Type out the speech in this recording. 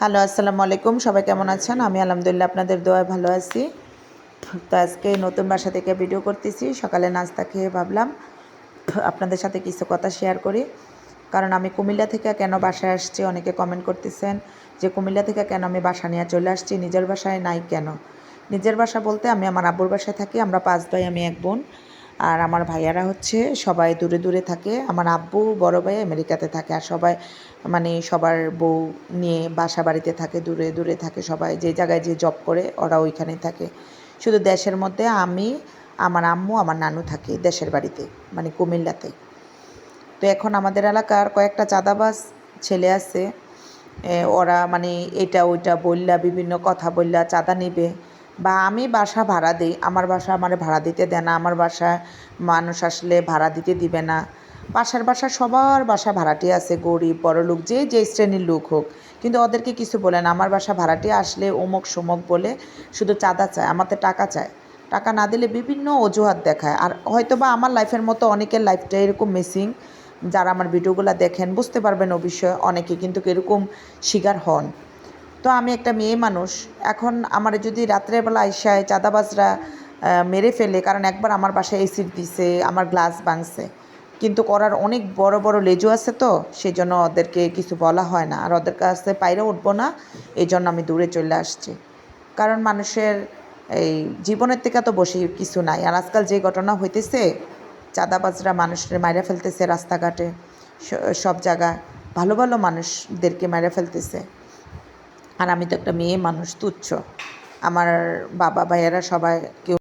Hello, আসসালামু আলাইকুম। সবাই কেমন আছেন? আমি আলহামদুলিল্লাহ আপনাদের দোয়ায় ভালো আছি। তো আজকে নতুন বাসা থেকে ভিডিও করতেছি। সকালে নাস্তা খেয়ে ভাবলাম আপনাদের সাথে কিছু কথা শেয়ার করি। কারণ আমি কুমিল্লা থেকে কেন বাসায় আসছি, অনেকে কমেন্ট করতেছেন যে কুমিল্লা থেকে কেন আমি বাসা নিয়ে চলে আসছি, নিজের বাসায় নাই কেন? নিজের বাসা বলতে আমি আমার আব্বুর বাসায় থাকি, আমরা পাঁচ ভাই, আমি এক বোন। আর আমার ভাইয়ারা হচ্ছে সবাই দূরে দূরে থাকে। আমার আব্বু বড় ভাই আমেরিকাতে থাকে আর সবাই মানে সবার বউ নিয়ে বাসা বাড়িতে থাকে, দূরে দূরে থাকে সবাই। যে জায়গায় যে জব করে ওরা ওইখানেই থাকে। শুধু দেশের মধ্যে আমি, আমার আম্মু, আমার নানু থাকে দেশের বাড়িতে মানে কুমিল্লাতে তো এখন আমাদের এলাকার কয়েকটা চাঁদাবাস ছেলে আছে। ওরা মানে এটা ওইটা বললা, বিভিন্ন কথা বললা, চাঁদা নিবে। বা আমি বাসা ভাড়া দিই, আমার বাসা আমার ভাড়া দিতে দেয় না, আমার বাসায় মানুষ আসলে ভাড়া দিতে দিবে না। পাশের বাসা সবার বাসা ভাড়াটি আছে, গরিব, বড় লোক, যে যে শ্রেণির লোক হোক। কিন্তু ওদেরকে কিছু বলে না, আমার বাসা ভাড়াটি আসলে অমুক সমক বলে শুধু চাঁদা চায় আমাদের টাকা চায়। টাকা না দিলে বিভিন্ন অজুহাত দেখায়। আর হয়তো বা আমার লাইফের মতো অনেকের লাইফটা এরকম মিসিং যারা আমার ভিডিওগুলো দেখেন, বুঝতে পারবেন বিষয়ে অনেকে কিন্তু এরকম শিকার হন। তো আমি একটা মেয়ে মানুষ। এখন আমার যদি রাত্রেবেলা আইসায় চাঁদাবাজরা মেরে ফেলে, কারণ একবার আমার বাসায় এসিড দিছে, আমার গ্লাস ভাঙছে। কিন্তু করার অনেক বড় বড় লেজু আছে তো সেই জন্য ওদেরকে কিছু বলা হয় না। আর ওদের কাছে পাইরে উঠবো না এই জন্য আমি দূরে চলে আসছি। কারণ মানুষের এই জীবনের থেকে তো বসে কিছু নাই। আর আজকাল যে ঘটনা হইতেছে, চাঁদাবাজরা মানুষের মাইরা ফেলতেছে রাস্তাঘাটে সব জায়গায়। ভালো ভালো মানুষদেরকে মাইরা ফেলতেছে। আর আমি তো একটা মেয়ে মানুষ তুচ্ছ। আমার বাবা ভাইয়েরা সবাই কেউ